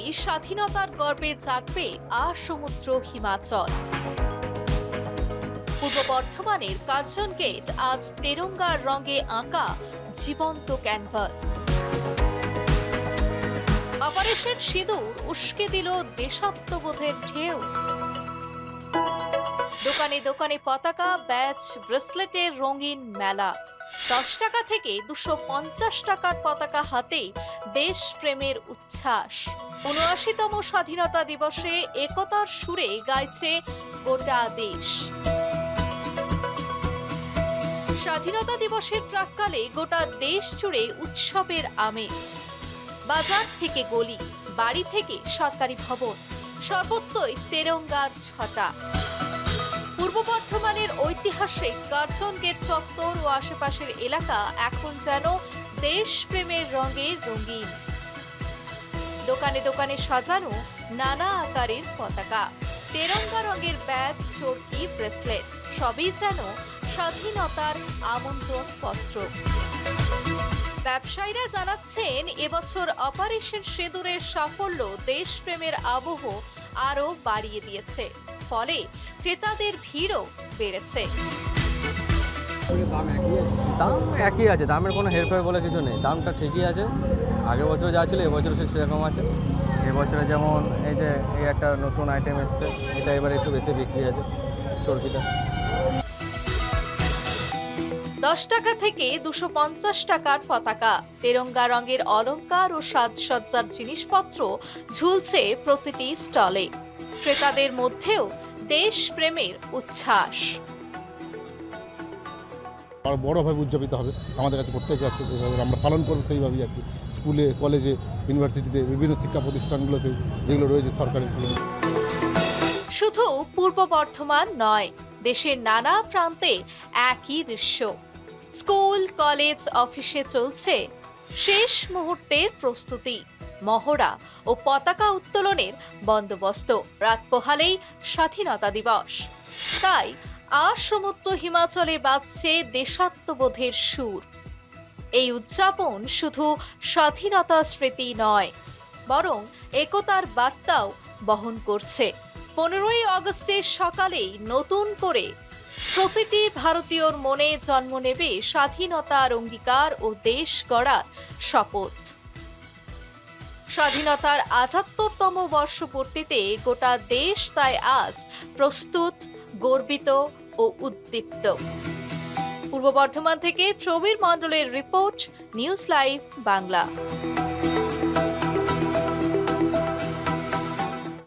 থেকেই স্বাধীনতার গর্বে জাগবে আর সমুদ্র হিমাচল। পূর্ব বর্ধমানের কার্জন গেট আজ তেরঙ্গার রঙে আঁকা জীবন্ত ক্যানভাস। অপারেশন সিঁদুর উস্কে দিল দেশাত্মবোধের ঢেউ। দোকানে দোকানে পতাকা, ব্যাচ, ব্রেসলেটের রঙিন মেলা। দশ টাকা থেকে দুশো পঞ্চাশ টাকার পতাকা হাতে দেশপ্রেমের উচ্ছ্বাস। উনআশিতম স্বাধীনতা দিবসে একতার সুরে গাইছে গোটা দেশ। স্বাধীনতা দিবসের প্রাককালে গোটা দেশ জুড়ে উৎসবের আমেজ। বাজার থেকে গলি, বাড়ি থেকে সরকারি ভবন, সর্বত্রই তেরঙ্গার ছটা। পূর্ব বর্ধমানের ঐতিহাসিক কার্জন গেট চত্বর ও আশেপাশের এলাকা এখন যেন দেশপ্রেমের রঙে রঙিন। দোকানে দোকানে সাজানো নানা আকারের পতাকা, তেরঙ্গা রঙের ব্যাগ চরকি, ব্রেসলেট, সবই যেন স্বাধীনতার আমন্ত্রণ পত্র ব্যবসায়ীরা জানাচ্ছেন, এবছর অপারেশন সিঁদুরের সাফল্য দেশপ্রেমের আবহ আরও বাড়িয়ে দিয়েছে। ফলে ক্রেতাদের ভিড়ও বেড়েছে। দাম একই আছে দামের কোনো হেরফের বলে কিছু নেই। দামটা ঠিকই আছে আগের বছর যা ছিল এবছর ঠিক সেরকম আছে। এবছরে যেমন এই যে এই একটা নতুন আইটেম এসছে এটা এবার একটু বেশি বিক্রি আছে চরকিটা। দশ টাকা থেকে দুশো পঞ্চাশ টাকার পতাকা। তেরঙ্গা রঙের অলঙ্কার ও সাজসজ্জার জিনিসপত্র ঝুলছে প্রতিটি স্টলে। ক্রেতাদের মধ্যেও দেশপ্রেমের উচ্ছ্বাস। আরও বড়োভাবে উদযাপিত হবে। আমাদের কাছে প্রত্যেক আছে আমরা পালন করব সেইভাবেই আর কি। স্কুলে কলেজে ইউনিভার্সিটিতে বিভিন্ন শিক্ষা প্রতিষ্ঠানগুলোতে যেগুলো রয়েছে সরকারি স্কুলে। শুধু পূর্ব বর্ধমান নয় দেশের নানা প্রান্তে একই দৃশ্য। স্কুল কলেজ অফিসে চলছে শেষ মুহূর্তের প্রস্তুতি। মহড়া ও পতাকা উত্তোলনের বন্দোবস্ত রাত পোহালেই স্বাধীনতা দিবস। তাই আর সমুদ্র হিমাচলে বাজছে দেশাত্মবোধের সুর। এই উদযাপন শুধু স্বাধীনতা স্মৃতি নয়, বরং একতার বার্তাও বহন করছে। পনেরোই আগস্টের সকালেই নতুন করে প্রতিটি ভারতীয়র মনে জন্ম নেবে স্বাধীনতার অঙ্গীকার ও দেশ গড়ার শপথ। স্বাধীনতার আটাত্তরতম বর্ষপূর্তিতে গোটা দেশ তাই আজ প্রস্তুত, গর্বিত ও উদ্দীপ্ত। পূর্ব বর্ধমান থেকে প্রবীর মণ্ডলের রিপোর্ট, নিউজ লাইভ, বাংলা।